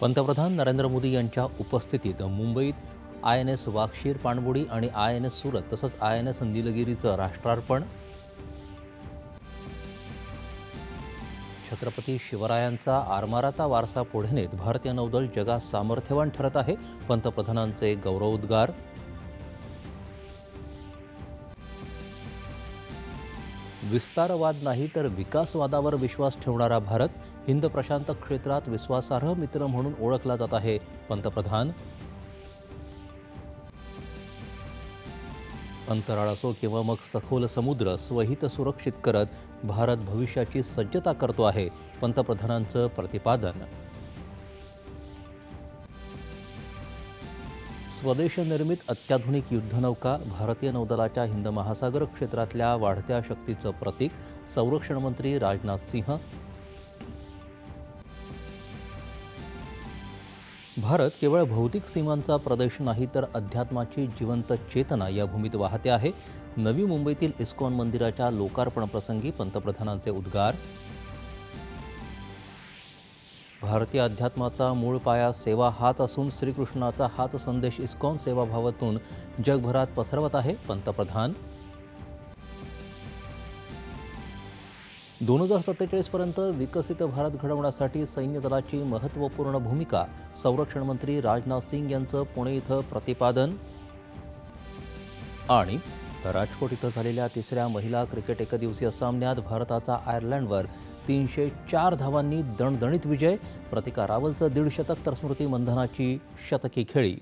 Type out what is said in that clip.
पंतप्रधान नरेंद्र मोदी यांच्या उपस्थितीत मुंबईत आय एन एस वाक्षीर पाणबुडी आणि आय एन एस सुरत तसंच आय एन एस निलगिरीचं राष्ट्रार्पण. छत्रपती शिवरायांचा आरमाराचा वारसा पुढे नेत भारतीय नौदल जगात सामर्थ्यवान ठरत आहे. पंतप्रधानांचे गौरवोद्गार विस्तारवाद नाही तर विकासवादावर विश्वास ठेवणारा भारत हिंद प्रशांत क्षेत्रात विश्वासार्ह मित्र म्हणून ओळखला जात आहे. पंतप्रधान अंतराळ असो किंवा मग सखोल समुद्र स्वहित सुरक्षित करत भारत भविष्याची सज्जता करतो आहे. पंतप्रधानांचं प्रतिपादन स्वदेशनिर्मित अत्याधुनिक युद्धनौका भारतीय नौदलाच्या हिंद महासागर क्षेत्रातल्या वाढत्या शक्तीचं प्रतीक संरक्षण मंत्री राजनाथ सिंह. भारत केवळ भौतिक सीमांचा प्रदेश नाही तर अध्यात्माची जिवंत चेतना या भूमीत वाहते आहे. नवी मुंबईतील इस्कॉन मंदिराच्या लोकार्पण प्रसंगी पंतप्रधानांचे उद्गार. भारतीय अध्यात्माचा मूळ पाया सेवा हाच असून श्रीकृष्णाचा हाच संदेश इस्कॉन सेवाभावातून जगभरात पसरवत आहे पंतप्रधान. दोन हजार सत्तेचाळीसपर्यंत विकसित भारत घडवण्यासाठी सैन्य दलाची महत्त्वपूर्ण भूमिका संरक्षण मंत्री राजनाथ सिंग यांचं पुणे इथं प्रतिपादन. आणि राजकोट इथं झालेल्या तिसऱ्या महिला क्रिकेट एकदिवसीय सामन्यात भारताचा आयर्लंडवर तीनशे चार धावांनी दणदणीत विजय प्रतिका रावलचं दीड शतक तर स्मृती मंधनाची शतकी खेळी.